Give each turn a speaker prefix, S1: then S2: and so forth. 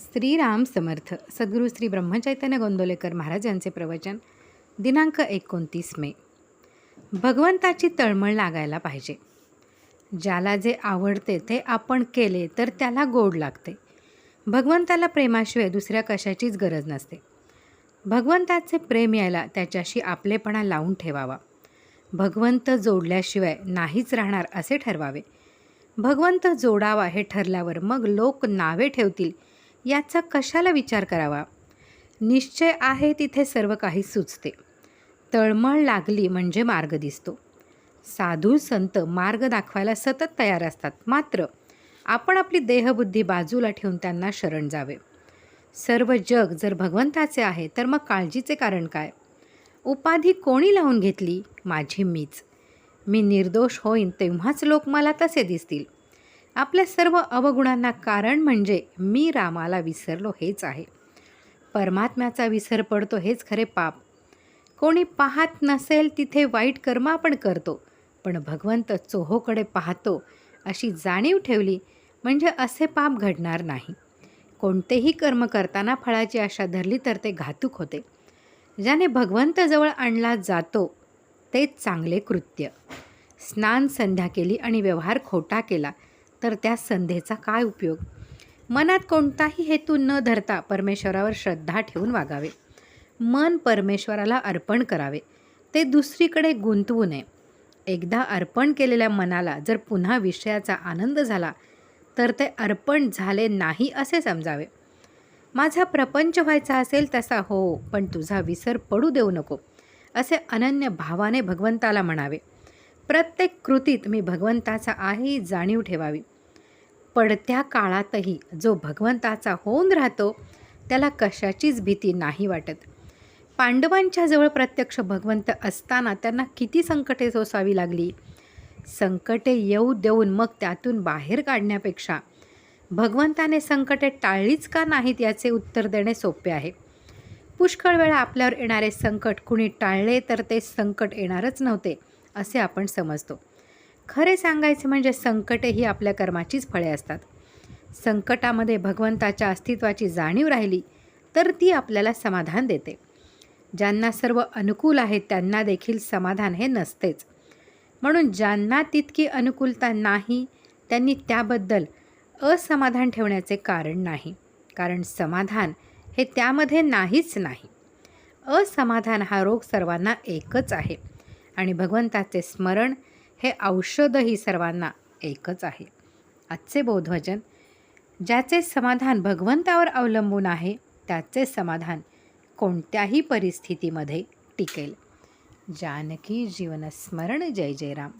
S1: श्रीराम समर्थ सद्गुरू श्री ब्रह्मचैतन्य गोंदोलेकर महाराज यांचे प्रवचन दिनांक एकोणतीस मे. भगवंताची तळमळ लागायला पाहिजे. ज्याला जे आवडते ते आपण केले तर त्याला गोड लागते. भगवंताला प्रेमाशिवाय दुसऱ्या कशाचीच गरज नसते. भगवंताचे प्रेम यायला त्याच्याशी आपलेपणा लावून ठेवावा. भगवंत जोडल्याशिवाय नाहीच राहणार असे ठरवावे. भगवंत जोडावा हे ठरल्यावर मग लोक नावे ठेवतील याचा कशाला विचार करावा? निश्चय आहे तिथे सर्व काही सुचते. तळमळ लागली म्हणजे मार्ग दिसतो. साधू संत मार्ग दाखवायला सतत तयार असतात. मात्र आपण आपली देहबुद्धी बाजूला ठेवून त्यांना शरण जावे. सर्व जग जर भगवंताचे आहे तर मग काळजीचे कारण काय? उपाधी कोणी लावून घेतली? माझी मीच. मी निर्दोष होईन तेव्हाच लोक मला तसे दिसतील. आपल्या सर्व अवगुणांना कारण म्हणजे मी रामाला विसरलो हेच आहे. परमात्म्याचा विसर पडतो हेच खरे पाप. कोणी पाहत नसेल तिथे वाईट कर्म आपण करतो पण भगवंत चोहोकडे पाहतो अशी जाणीव ठेवली म्हणजे असे पाप घडणार नाही. कोणतेही कर्म करताना फळाची आशा धरली तर ते घातूक होते. ज्याने भगवंताजवळ आणला जातो ते चांगले कृत्य. स्नान संध्या केली आणि व्यवहार खोटा केला तर त्या संधेचा काय उपयोग? मनात कोणताही हेतू न धरता परमेश्वरावर श्रद्धा ठेवून वागावे. मन परमेश्वराला अर्पण करावे. ते दुसरीकडे गुंतवू नये. एकदा अर्पण केलेल्या मनाला जर पुन्हा विषयाचा आनंद झाला तर ते अर्पण झाले नाही असे समजावे. माझा प्रपंच व्हायचा असेल तसा हो पण तुझा विसर पडू देऊ नको असे अनन्य भावाने भगवंताला म्हणावे. प्रत्येक कृतीत मी भगवंताचा आहे जाणीव ठेवावी. पडत्या काळातही जो भगवंताचा होऊन राहतो त्याला कशाचीच भीती नाही वाटत. पांडवांच्या जवळ प्रत्यक्ष भगवंत असताना त्यांना किती संकटे सोसावी लागली. संकटे येऊ देऊन मग त्यातून बाहेर काढण्यापेक्षा भगवंताने संकटे टाळलीच का नाहीत याचे उत्तर देणे सोपे आहे. पुष्कळ वेळा आपल्यावर येणारे संकट कुणी टाळले तर ते संकट येणारच नव्हते असे आपण समजतो. खरे सांगायचे म्हणजे संकटे ही आपल्या कर्माचीच फळे असतात. संकटामध्ये भगवंताच्या अस्तित्वाची जाणीव राहिली तर ती आपल्याला समाधान देते. ज्यांना सर्व अनुकूल आहे त्यांना देखील समाधान हे नसतेच. म्हणून ज्यांना तितकी अनुकूलता नाही त्यांनी त्याबद्दल असमाधान ठेवण्याचे कारण नाही. कारण समाधान हे त्यामध्ये नाहीच नाही. असमाधान हा रोग सर्वांना एकच आहे. आणि भगवंताचे स्मरण हे औषधही सर्वांना एकच आहे. आजचे बोधवचन ज्याचे समाधान भगवंतावर अवलंबून आहे त्याचे समाधान कोणत्याही परिस्थितीमध्ये टिकेल. जानकी जीवनस्मरण जय जय राम.